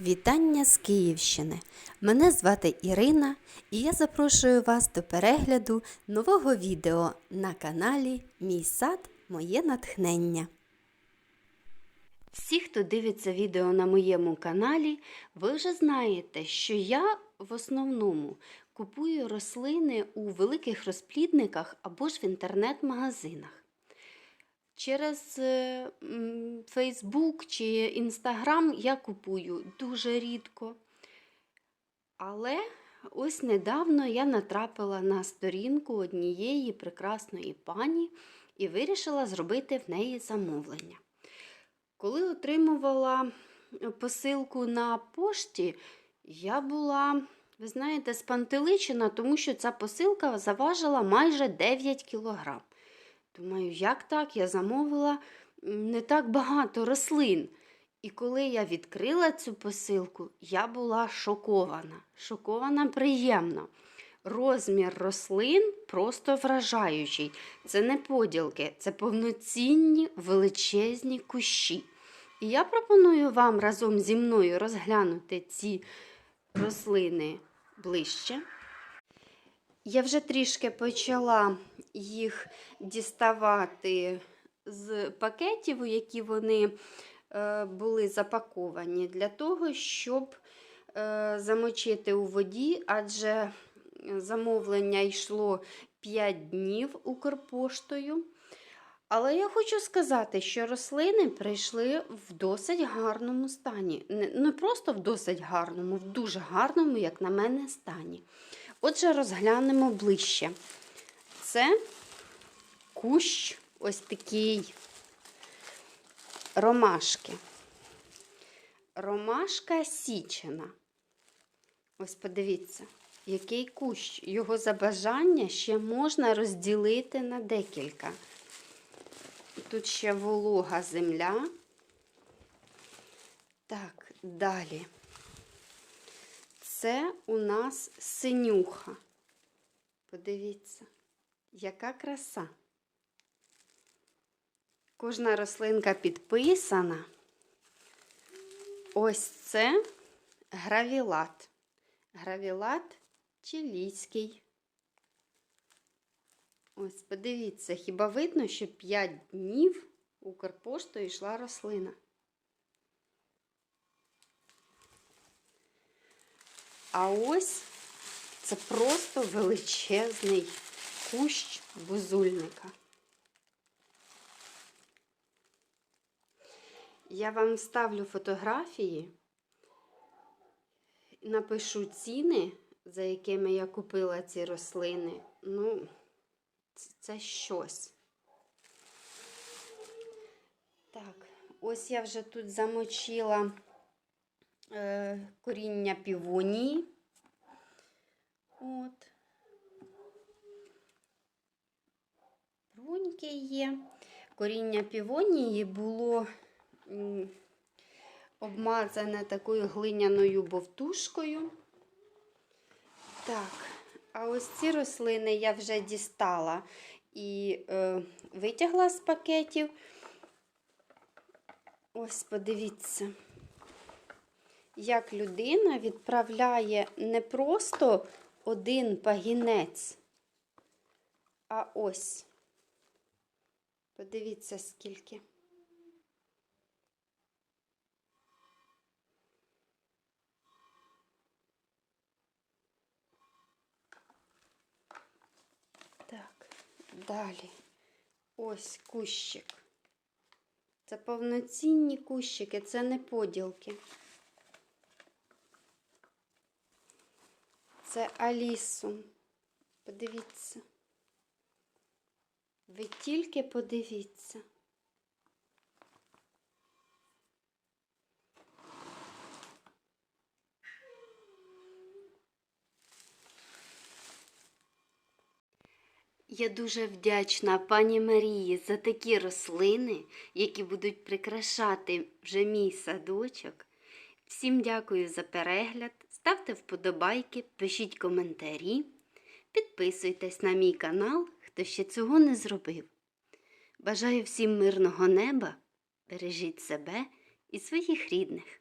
Вітання з Київщини. Мене звати Ірина і я запрошую вас до перегляду нового відео на каналі Мій сад, моє натхнення. Всі, хто дивиться відео на моєму каналі, ви вже знаєте, що я в основному купую рослини у великих розплідниках або ж в інтернет-магазинах. Через Facebook чи Instagram я купую дуже рідко. Але ось недавно я натрапила на сторінку однієї прекрасної пані і вирішила зробити в неї замовлення. Коли отримувала посилку на пошті, я була, ви знаєте, спантеличена, тому що ця посилка заважила майже 9 кілограм. Думаю, як так? Я замовила не так багато рослин. І коли я відкрила цю посилку, я була шокована. Шокована приємно. Розмір рослин просто вражаючий. Це не поділки, це повноцінні величезні кущі. І я пропоную вам разом зі мною розглянути ці рослини ближче. Я вже трішки почала їх діставати з пакетів, у які вони е, були запаковані, для того, щоб е, замочити у воді, адже замовлення йшло 5 днів Укрпоштою. Але я хочу сказати, що рослини прийшли в досить гарному стані. Не, не просто в досить гарному, в дуже гарному, як на мене, стані. Отже, розглянемо ближче. Це кущ ось такий ромашки. Ромашка січена. Ось подивіться, який кущ. Його за бажання ще можна розділити на декілька. Тут ще волога земля. Так, далі. Це у нас синюха. Подивіться, яка краса. Кожна рослинка підписана. Ось це гравілат. Гравілат чилійський. Ось, подивіться, хіба видно, що 5 днів Укрпоштою йшла рослина. А ось це просто величезний кущ бузульника. Я вам ставлю фотографії, напишу ціни, за якими я купила ці рослини. Ну, це, щось. Так, ось я вже тут замочила е, коріння півонії. Бруньки є. Коріння півонії було обмазане такою глиняною бовтушкою. Так, а ось ці рослини я вже дістала і е, витягла з пакетів. Ось подивіться як людина відправляє не просто один пагінець, а ось. Подивіться, скільки. Так, далі. Ось кущик. Це повноцінні кущики, це не поділки. Це Алісум. Подивіться. Ви тільки подивіться. Я дуже вдячна пані Марії за такі рослини, які будуть прикрашати вже мій садочок. Всім дякую за перегляд. Ставте вподобайки, пишіть коментарі, підписуйтесь на мій канал, хто ще цього не зробив. Бажаю всім мирного неба, бережіть себе і своїх рідних.